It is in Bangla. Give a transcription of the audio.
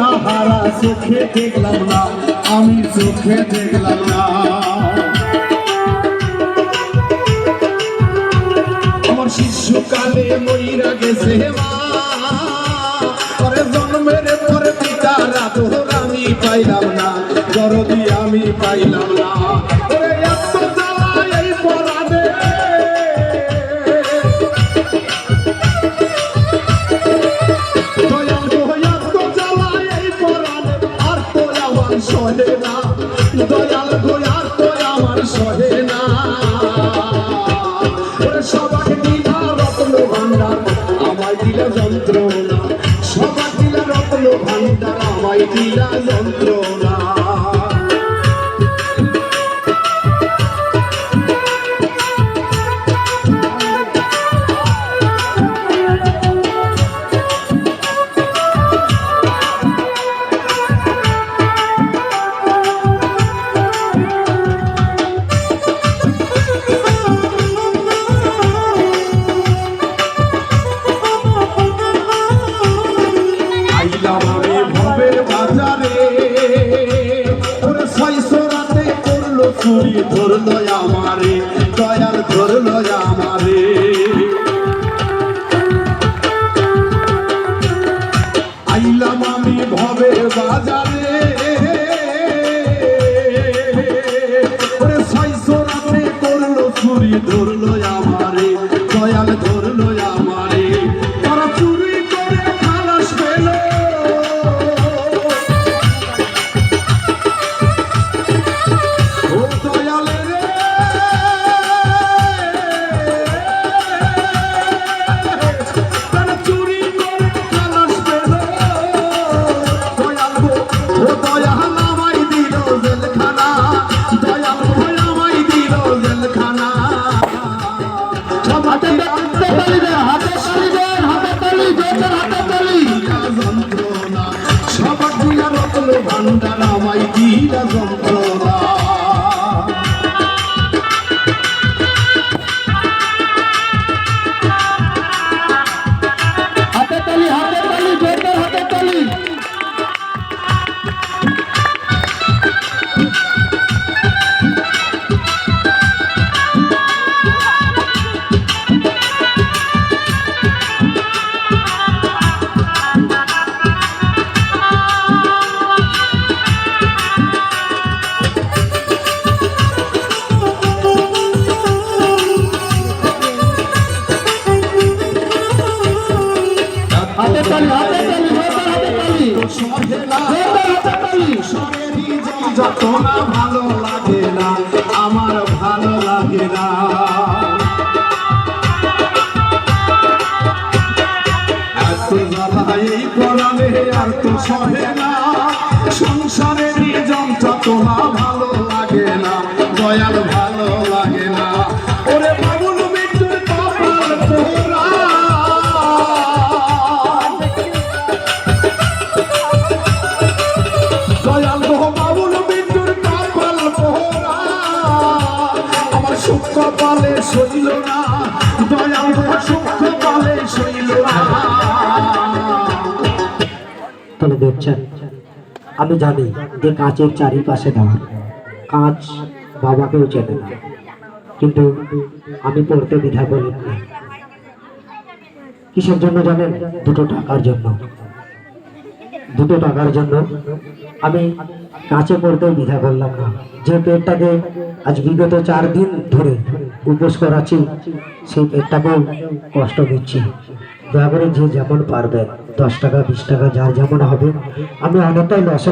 তাহারা চোখে দেখলাম না, আমি চোখে দেখলাম না। আমার শিশুকালে মইরা গেছে মা। জন্মের পরে পিতারা তোর আমি পাইলাম না, দরদি আমি পাইলাম না। সহে না। ওরে সবাই দিলা রত্ন ভান্ডার আমায় দিলা যন্ত্রণা। সবাই দিলা রত্ন ভান্ডার আমায় দিলা যন্ত্রণা। চুরি ধরলো আমারে দয়াল ধরলো আমারে। আইলাম আমি ভবে বাজারে রতন ভান্ডার আমায় দিয়া ভালো লাগে না আমার ভালো লাগে না এত জ্বালা এই আর তো না সংসারের যন্ত্র না ভালো লাগে না দয়াল ভালো কপালে না কপালে না। তাহলে দেখছেন, আমি জানি যে কাঁচের চারিপাশে দেওয়ার কাঁচ বাবাকেও চেনে না, কিন্তু আমি পড়তে দ্বিধা করি কিসের জন্য জানেন? দুটো টাকার জন্য। দুটো টাকার জন্য। আমি কাঁচে পড়তেও দ্বিধা করলাম না। যে পেটটাকে আজ বিগত চার দিন ধরে উপোস করাচ্ছি, সেই পেটটাকেও কষ্ট দিচ্ছি। দয়া করে যে যেমন পারবেন, দশ টাকা, বিশ টাকা, যার যেমন হবে, আমি অনেকটাই লসে